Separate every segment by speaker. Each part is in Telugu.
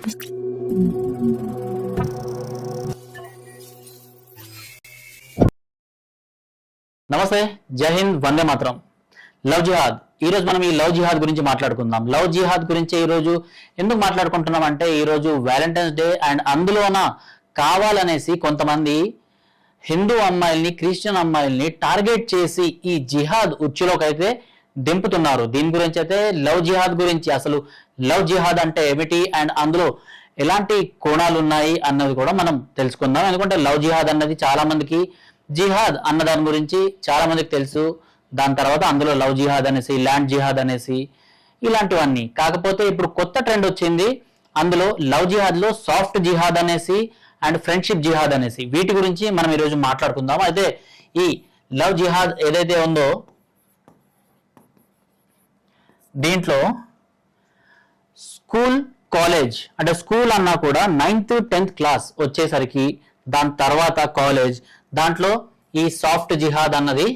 Speaker 1: నమస్తే జై హింద్ వందే మాత్రం. లవ్ జిహాద్. ఈ రోజు మనం ఈ లవ్ జిహాద్ గురించి మాట్లాడుకుందాం. లవ్ జిహాద్ గురించి ఈ రోజు ఎందుకు మాట్లాడుకుంటున్నాం అంటే ఈ రోజు వ్యాలంటైన్స్ డే అండ్ అందులోన కావాలనేసి కొంతమంది హిందూ అమ్మాయిల్ని క్రిస్టియన్ అమ్మాయిల్ని టార్గెట్ చేసి ఈ జిహాద్ ఉచ్చులోకి అయితే దింపుతున్నారు. దీని గురించి అయితే లవ్ జిహాద్ గురించి అసలు లవ్ జిహాద్ అంటే ఏమిటి? అండ్ అందులో ఎలాంటి కోణాలు ఉన్నాయి అన్నది కూడా మనం తెలుసుకుందాం. ఎందుకంటే లవ్ జిహాద్ అన్నది చాలా మందికి జిహాద్ అన్న దాని గురించి చాలా మందికి తెలుసు. దాని తర్వాత అందులో లవ్ జిహాద్ అనేసి ల్యాండ్ జిహాద్ అనేసి ఇలాంటివన్నీ. కాకపోతే ఇప్పుడు కొత్త ట్రెండ్ వచ్చింది. అందులో లవ్ జిహాద్లో సాఫ్ట్ జిహాద్ అనేసి అండ్ ఫ్రెండ్షిప్ జిహాద్ అనేసి వీటి గురించి మనం ఈరోజు మాట్లాడుకుందాం. అయితే ఈ లవ్ జిహాద్ ఏదైతే ఉందో దీంట్లో స్కూల్ కాలేజ్ అంటే స్కూల్ అన్నా కూడా నైన్త్ టెన్త్ క్లాస్ వచ్చేసరికి దాని తర్వాత కాలేజ్. దాంట్లో ఈ సాఫ్ట్ జిహాద్ అన్నది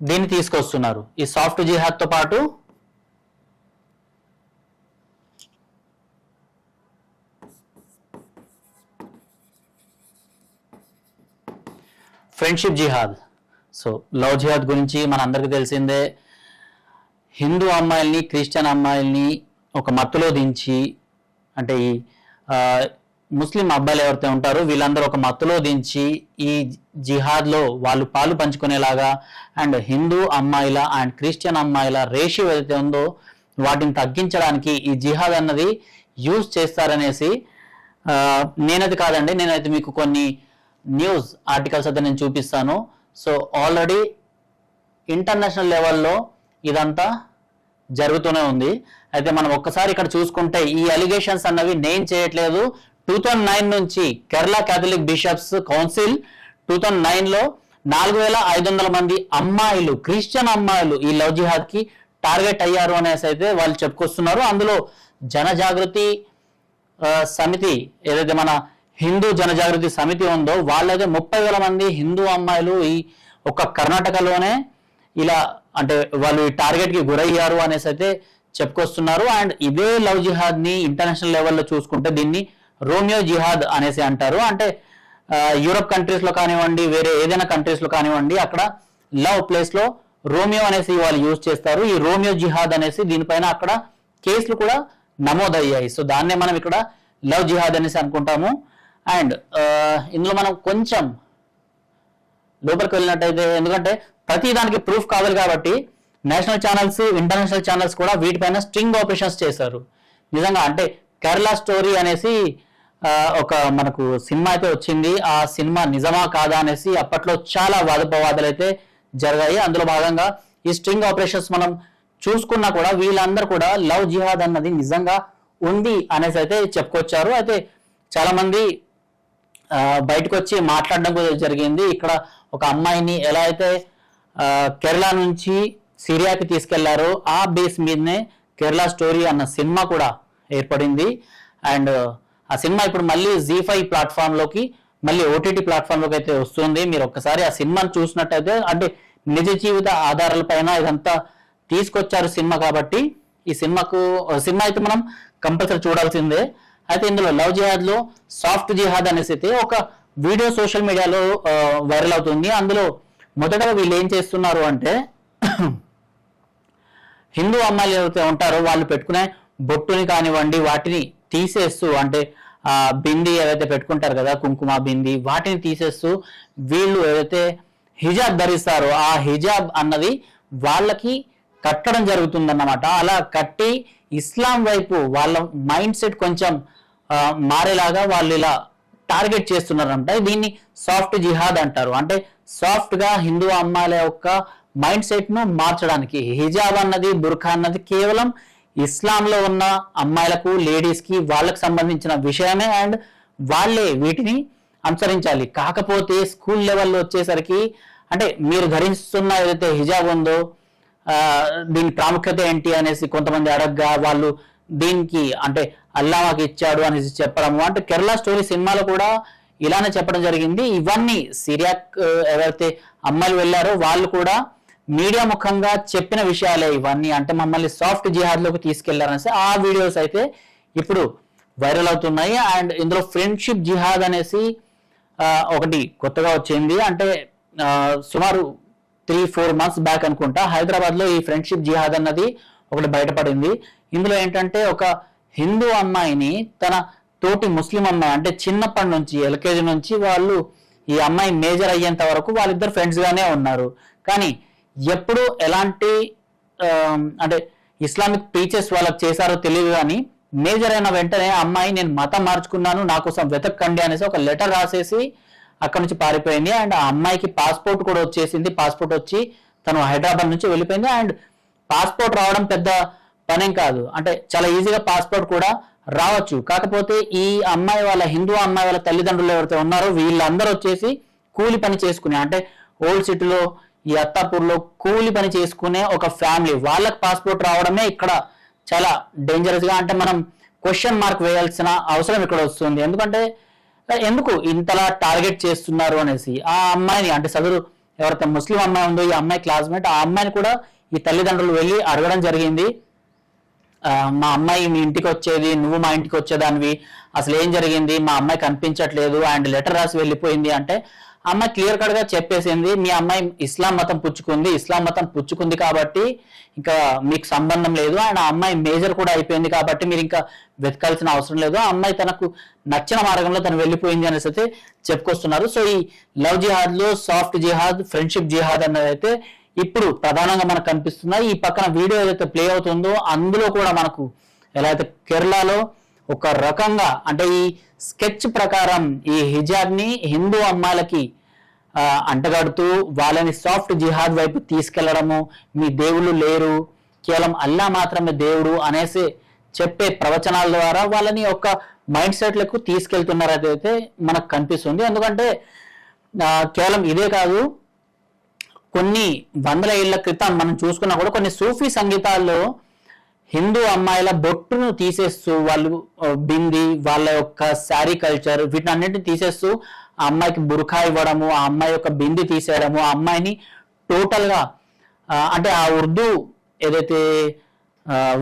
Speaker 1: దీన్ని తీసుకొస్తున్నారు. ఈ సాఫ్ట్ జిహాద్తో పాటు ఫ్రెండ్షిప్ జిహాద్. సో లవ్ జిహాద్ గురించి మన అందరికి తెలిసిందే. హిందూ అమ్మాయిల్ని క్రిస్టియన్ అమ్మాయిల్ని ఒక మత్తులో దించి అంటే ఈ ముస్లిం అబ్బాయిలు ఎవరైతే ఉంటారో వీళ్ళందరూ ఒక మత్తులో దించి ఈ జిహాద్లో వాళ్ళు పాలు పంచుకునేలాగా అండ్ హిందూ అమ్మాయిల అండ్ క్రిస్టియన్ అమ్మాయిల రేషియో ఏదైతే ఉందో వాటిని తగ్గించడానికి ఈ జిహాద్ అన్నది యూజ్ చేస్తారనేసి నేనది నేనైతే కాదండి నేనైతే మీకు కొన్ని న్యూస్ ఆర్టికల్స్ అయితే నేను చూపిస్తాను. సో ఆల్రెడీ ఇంటర్నేషనల్ లెవెల్లో ఇదంతా జరుగుతూనే ఉంది. అయితే మనం ఒక్కసారి ఇక్కడ చూసుకుంటే ఈ అలిగేషన్స్ అన్నవి నేను చేయట్లేదు. టూ థౌజండ్ నైన్ నుంచి Kerala Catholic Bishops Council two thousand నైన్లో నాలుగు వేల ఐదు వందల మంది అమ్మాయిలు క్రిస్టియన్ అమ్మాయిలు ఈ లవ్ జిహాద్కి టార్గెట్ అయ్యారు అనేసి అయితే వాళ్ళు చెప్పుకొస్తున్నారు. అందులో జనజాగృతి సమితి ఏదైతే మన హిందూ జనజాగృతి సమితి ఉందో వాళ్ళైతే ముప్పై వేల మంది హిందూ అమ్మాయిలు ఈ ఒక్క కర్ణాటకలోనే ఇలా అంటే వాళ్ళు ఈ టార్గెట్కి గురయ్యారు అనేసి అయితే చెప్పుకొస్తున్నారు. అండ్ ఇదే లవ్ జిహాద్ని ఇంటర్నేషనల్ లెవెల్లో చూసుకుంటే దీన్ని రోమియో జిహాద్ అనేసి అంటారు. అంటే యూరప్ కంట్రీస్లో కానివ్వండి వేరే ఏదైనా కంట్రీస్లో కానివ్వండి అక్కడ లవ్ ప్లేస్లో రోమియో అనేసి వాళ్ళు యూజ్ చేస్తారు. ఈ రోమియో జిహాద్ అనేసి దీనిపైన అక్కడ కేసులు కూడా నమోదయ్యాయి. సో దాన్నే మనం ఇక్కడ లవ్ జిహాద్ అనేసి అనుకుంటాము. అండ్ ఇందులో మనం కొంచెం లోపలికి వెళ్ళినట్టయితే ఎందుకంటే ప్రతి దానికి ప్రూఫ్ కావాలి కాబట్టి నేషనల్ ఛానల్స్ ఇంటర్నేషనల్ ఛానల్స్ కూడా వీటిపైన స్ట్రింగ్ ఆపరేషన్స్ చేశారు. నిజంగా అంటే కేరళ స్టోరీ అనేసి ఒక మనకు సినిమా అయితే వచ్చింది. ఆ సినిమా నిజమా కాదా అనేసి అప్పట్లో చాలా వాదపవాదాలు అయితే జరిగాయి. అందులో భాగంగా ఈ స్ట్రింగ్ ఆపరేషన్స్ మనం చూసుకున్నా కూడా వీళ్ళందరూ కూడా లవ్ జిహాద్ అన్నది నిజంగా ఉంది అనేసి అయితే చెప్పుకొచ్చారు. అయితే చాలా మంది బయటకు వచ్చి మాట్లాడడం జరిగింది. ఇక్కడ ఒక అమ్మాయిని ఎలా అయితే కేరళ నుంచి సిరియాకి తీసుకెళ్ళారో ఆ బేస్ మీదనే కేరళ స్టోరీ అన్న సినిమా కూడా ఏర్పడింది. అండ్ ఆ సినిమా ఇప్పుడు మళ్ళీ జీ ఫైవ్ ప్లాట్ఫామ్లోకి మళ్ళీ ఓటీటీ ప్లాట్ఫామ్లోకి అయితే వస్తుంది. మీరు ఒక్కసారి ఆ సినిమాను చూసినట్టయితే అంటే నిజ జీవిత ఆధారాలపైన ఇదంతా తీసుకొచ్చారు సినిమా కాబట్టి ఈ సినిమాకు సినిమా అయితే మనం కంపల్సరీ చూడాల్సిందే. అయితే ఇందులో లవ్ జిహాద్లో సాఫ్ట్ జిహాద్ అనేసి అయితే ఒక వీడియో సోషల్ మీడియాలో వైరల్ అవుతుంది. అందులో మొదటగా వీళ్ళు ఏం చేస్తున్నారు అంటే హిందూ అమ్మాయిలు ఎవరైతే ఉంటారో వాళ్ళు పెట్టుకునే బొట్టుని కానివ్వండి వాటిని తీసేస్తూ అంటే ఆ బింది ఏదైతే పెట్టుకుంటారు కదా కుంకుమ బింది వాటిని తీసేస్తూ వీళ్ళు ఏదైతే హిజాబ్ ధరిస్తారో ఆ హిజాబ్ అన్నది వాళ్ళకి కట్టడం జరుగుతుందన్నమాట. అలా కట్టి ఇస్లాం వైపు వాళ్ళ మైండ్ సెట్ కొంచెం మారేలాగా వాళ్ళు ఇలా టార్గెట్ చేస్తున్నారంట. దీన్ని సాఫ్ట్ జిహాద్ అంటారు. అంటే సాఫ్ట్గా హిందూ అమ్మాయిల యొక్క మైండ్ సెట్ను మార్చడానికి హిజాబ్ అన్నది బుర్ఖా అన్నది కేవలం ఇస్లాంలో ఉన్న అమ్మాయిలకు లేడీస్కి వాళ్ళకు సంబంధించిన విషయమే. అండ్ వాళ్ళే వీటిని అనుసరించాలి. కాకపోతే స్కూల్ లెవెల్లో వచ్చేసరికి అంటే మీరు ధరిస్తున్న ఏదైతే హిజాబ్ ఉందో దీని ప్రాముఖ్యత ఏంటి అనేసి కొంతమంది అడగ్గా వాళ్ళు దీనికి అంటే అల్లా మాకు ఇచ్చాడు అనేసి చెప్పడము. అంటే కేరళ స్టోరీ సినిమాలో కూడా ఇలానే చెప్పడం జరిగింది. ఇవన్నీ సిరియాక్ ఎవరైతే అమ్మాయిలు వెళ్ళారో వాళ్ళు కూడా మీడియా ముఖంగా చెప్పిన విషయాలే ఇవన్నీ. అంటే మమ్మల్ని సాఫ్ట్ జిహాద్లోకి తీసుకెళ్ళారనేసి ఆ వీడియోస్ అయితే ఇప్పుడు వైరల్ అవుతున్నాయి. అండ్ ఇందులో ఫ్రెండ్షిప్ జిహాద్ అనేసి ఒకటి కొత్తగా వచ్చింది. అంటే సుమారు త్రీ ఫోర్ మంత్స్ బ్యాక్ అనుకుంటా హైదరాబాద్లో ఈ ఫ్రెండ్షిప్ జిహాద్ అన్నది ఒకటి బయటపడింది. ఇందులో ఏంటంటే ఒక హిందూ అమ్మాయిని తన తోటి ముస్లిం అమ్మాయి అంటే చిన్నప్పటి నుంచి ఎల్కేజీ నుంచి వాళ్ళు ఈ అమ్మాయి మేజర్ అయ్యేంత వరకు వాళ్ళిద్దరు ఫ్రెండ్స్ గానే ఉన్నారు. కానీ ఎప్పుడు ఎలాంటి అంటే ఇస్లామిక్ టీచర్స్ వాళ్ళకి చేశారో తెలియదు కానీ మేజర్ అయిన వెంటనే అమ్మాయి నేను మతం మార్చుకున్నాను నా కోసం వెతకండి అనేసి ఒక లెటర్ రాసేసి అక్కడ నుంచి పారిపోయింది. అండ్ ఆ అమ్మాయికి పాస్పోర్ట్ కూడా వచ్చేసింది. పాస్పోర్ట్ వచ్చి తను హైదరాబాద్ నుంచి వెళ్ళిపోయింది. అండ్ పాస్పోర్ట్ రావడం పెద్ద పనేం కాదు. అంటే చాలా ఈజీగా పాస్పోర్ట్ కూడా రావచ్చు. కాకపోతే ఈ అమ్మాయి వాళ్ళ హిందూ అమ్మాయి వాళ్ళ తల్లిదండ్రులు ఎవరైతే ఉన్నారో వీళ్ళందరూ వచ్చేసి కూలి పని చేసుకునే అంటే ఓల్డ్ సిటీలో ఈ అత్తాపూర్లో కూలి పని చేసుకునే ఒక ఫ్యామిలీ. వాళ్ళకి పాస్పోర్ట్ రావడమే ఇక్కడ చాలా డేంజరస్గా అంటే మనం క్వశ్చన్ మార్క్ వేయాల్సిన అవసరం ఇక్కడ వస్తుంది. ఎందుకంటే ఎందుకు ఇంతలా టార్గెట్ చేస్తున్నారు అనేసి? ఆ అమ్మాయిని అంటే సదరు ఎవరైతే ముస్లిం అమ్మాయి ఉందో ఈ అమ్మాయి క్లాస్మేట్ ఆ అమ్మాయిని కూడా ఈ తల్లిదండ్రులు వెళ్ళి అడగడం జరిగింది. మా అమ్మాయి మీ ఇంటికి వచ్చేది నువ్వు మా ఇంటికి వచ్చేదానివి. అసలు ఏం జరిగింది? మా అమ్మాయి కనిపించట్లేదు అండ్ లెటర్ రాసి వెళ్ళిపోయింది అంటే అమ్మాయి క్లియర్ కట్గా చెప్పేసింది మీ అమ్మాయి ఇస్లాం మతం పుచ్చుకుంది ఇస్లాం మతం పుచ్చుకుంది కాబట్టి ఇంకా మీకు సంబంధం లేదు అండ్ ఆ అమ్మాయి మేజర్ కూడా అయిపోయింది కాబట్టి మీరు ఇంకా వెతకాల్సిన అవసరం లేదు. ఆ అమ్మాయి తనకు నచ్చిన మార్గంలో తను వెళ్ళిపోయింది అనేసి అయితే చెప్పుకొస్తున్నారు. సో ఈ లవ్ జిహాద్లో సాఫ్ట్ జిహాద్ ఫ్రెండ్షిప్ జిహాద్ అన్నది అయితే ఇప్పుడు ప్రధానంగా మనకు కనిపిస్తున్నాయి ఈ పక్కన వీడియో ఏదైతే ప్లే అవుతుందో అందులో కూడా మనకు ఎలా అయితే కేరళలో ఒక రకంగా అంటే ఈ స్కెచ్ ప్రకారం ఈ హిజాబ్ని హిందూ అమ్మాయిలకి అంటగడుతూ వాళ్ళని సాఫ్ట్ జిహాద్ వైపు తీసుకెళ్ళడము. మీ దేవుళ్ళు లేరు. కేవలం అల్లా మాత్రమే దేవుడు అనేసి చెప్పే ప్రవచనాల ద్వారా వాళ్ళని ఒక మైండ్ సెట్లకు తీసుకెళ్తున్నారు అదైతే మనకు కనిపిస్తుంది. ఎందుకంటే కేవలం ఇదే కాదు కొన్ని వందల ఏళ్ళ క్రితం మనం చూసుకున్నా కూడా కొన్ని సూఫీ సంగీతాల్లో హిందూ అమ్మాయిల బొట్టును తీసేస్తూ వాళ్ళు బింది వాళ్ళ యొక్క శారీ కల్చర్ వీటన్నిటిని అన్నింటిని తీసేస్తూ ఆ అమ్మాయికి బురఖా ఇవ్వడము ఆ అమ్మాయి యొక్క బింది తీసేయడము ఆ అమ్మాయిని టోటల్గా అంటే ఆ ఉర్దూ ఏదైతే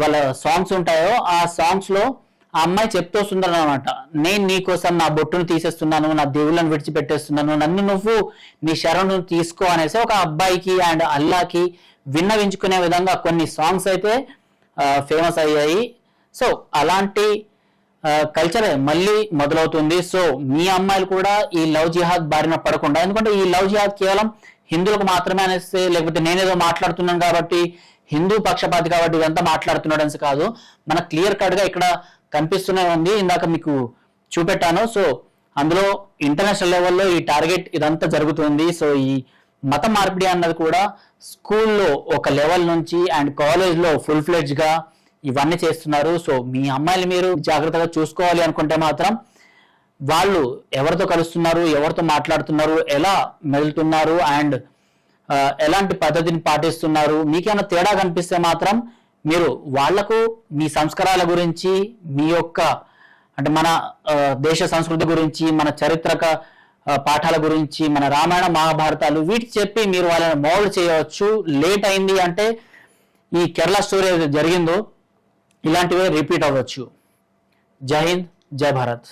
Speaker 1: వాళ్ళ సాంగ్స్ ఉంటాయో ఆ సాంగ్స్లో ఆ అమ్మాయి చెప్తూ వస్తుందని అనమాట నేను నీ కోసం నా బొట్టును తీసేస్తున్నాను నా దేవుళ్ళను విడిచిపెట్టేస్తున్నాను నన్ను నువ్వు నీ శరణు తీసుకో అనేసి ఒక అబ్బాయికి అండ్ అల్లాకి విన్నవించుకునే విధంగా కొన్ని సాంగ్స్ అయితే ఫేమస్ అయ్యాయి. సో అలాంటి కల్చర్ మళ్ళీ మొదలవుతుంది. సో మీ అమ్మాయిలు కూడా ఈ లవ్ జిహాద్ బారిన పడకుండా ఎందుకంటే ఈ లవ్ జిహాద్ కేవలం హిందువులకు మాత్రమే అనేసి లేకపోతే నేనేదో మాట్లాడుతున్నాను కాబట్టి హిందూ పక్షపాతి కాబట్టి ఇదంతా మాట్లాడుతున్నాడు అనేసి కాదు. మన క్లియర్ కట్గా ఇక్కడ కనిపిస్తూనే ఉంది. ఇందాక మీకు చూపెట్టాను. సో అందులో ఇంటర్నేషనల్ లెవెల్లో ఈ టార్గెట్ ఇదంతా జరుగుతుంది. సో ఈ మత మార్పిడి అన్నది కూడా స్కూల్లో ఒక లెవెల్ నుంచి అండ్ కాలేజ్లో ఫుల్ ఫ్లెడ్జ్గా ఇవన్నీ చేస్తున్నారు. సో మీ అమ్మాయిలు మీరు జాగ్రత్తగా చూసుకోవాలి అనుకుంటే మాత్రం వాళ్ళు ఎవరితో కలుస్తున్నారు ఎవరితో మాట్లాడుతున్నారు ఎలా మెలుతున్నారు అండ్ uh, ఎలాంటి పద్ధతిని పాటిస్తున్నారు మీకేమైనా తేడా కనిపిస్తే మాత్రం మీరు వాళ్ళకు మీ సంస్కారాల గురించి మీ యొక్క అంటే మన దేశ సంస్కృతి గురించి మన చరిత్రక పాఠాల గురించి మన రామాయణ మహాభారతాలు వీటి చెప్పి మీరు వాళ్ళని మోల్డ్ చేయవచ్చు. లేట్ అయింది అంటే ఈ కేరళ స్టోరీ జరిగిందో ఇలాంటివే రిపీట్ అవ్వచ్చు. జై హింద్ జై భారత్.